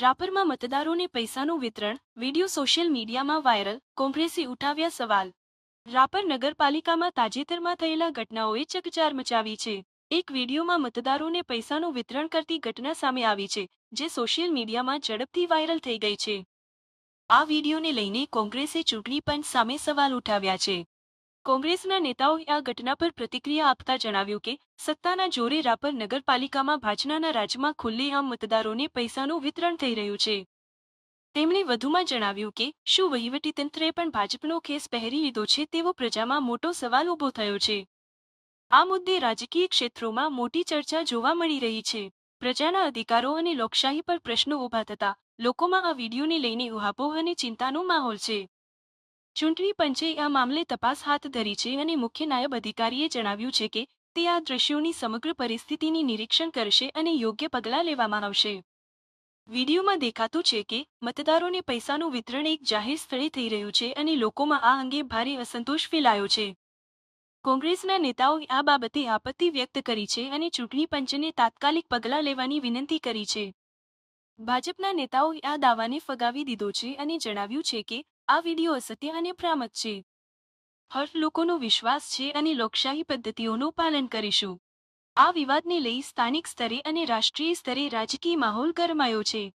રાપરમાં મતદારોને પૈસાનું વિતરણ, વીડિયો સોશિયલ મીડિયામાં વાયરલ, કોંગ્રેસે ઉઠાવ્યા સવાલ. રાપર નગરપાલિકામાં તાજેતરમાં થયેલા ઘટનાઓએ ચકચાર મચાવી છે. એક વિડીયોમાં મતદારોને પૈસાનું વિતરણ કરતી ઘટના સામે આવી છે, જે સોશિયલ મીડિયામાં ઝડપથી વાયરલ થઈ ગઈ છે. આ વિડીયોને લઈને કોંગ્રેસે ચૂંટણી પંચ સામે સવાલ ઉઠાવ્યા છે. કોંગ્રેસના નેતાઓએ આ ઘટના પર પ્રતિક્રિયા આપતા જણાવ્યું કે, સત્તાના જોરે રાપર નગરપાલિકામાં ભાજનાના રાજમાં ખુલ્લેઆમ મતદારોને પૈસાનું વિતરણ થઈ રહ્યું છે. તેમણે વધુમાં જણાવ્યું કે, શું વહીવટીતંત્રે પણ ભાજપનો ખેસ પહેરી લીધો છે તેવો પ્રજામાં મોટો સવાલ ઊભો થયો છે. આ મુદ્દે રાજકીય ક્ષેત્રોમાં મોટી ચર્ચા જોવા મળી રહી છે. પ્રજાના અધિકારો અને લોકશાહી પર પ્રશ્નો ઊભા થતા, લોકોમાં આ વિડીયોને લઈને ઉહાપોહ અને ચિંતાનો માહોલ છે. ચૂંટણી પંચે આ મામલે તપાસ હાથ ધરી છે અને મુખ્ય નાયબ અધિકારીએ જણાવ્યું છે કે તે આ દ્રશ્યોની સમગ્ર પરિસ્થિતિની નિરીક્ષણ કરશે અને યોગ્ય પગલાં લેવામાં આવશે. વિડીયોમાં દેખાતું છે કે મતદારોને પૈસાનું વિતરણ એક જાહેર સ્થળે થઈ રહ્યું છે અને લોકોમાં આ અંગે ભારે અસંતોષ ફેલાયો છે. કોંગ્રેસના નેતાઓએ આ બાબતે આપત્તિ વ્યક્ત કરી છે અને ચૂંટણી પંચને તાત્કાલિક પગલાં લેવાની વિનંતી કરી છે. ભાજપના નેતાઓએ આ દાવાને ફગાવી દીધો છે અને જણાવ્યું છે કે આ વીડિયો અસત્ય અને ભ્રામક છે. હર્ષ લોકોનો વિશ્વાસ છે અને લોકશાહી પદ્ધતિઓનું પાલન કરીશું. આ વિવાદને લઈ સ્થાનિક સ્તરે અને રાષ્ટ્રીય સ્તરે રાજકીય માહોલ ગરમાયો છે.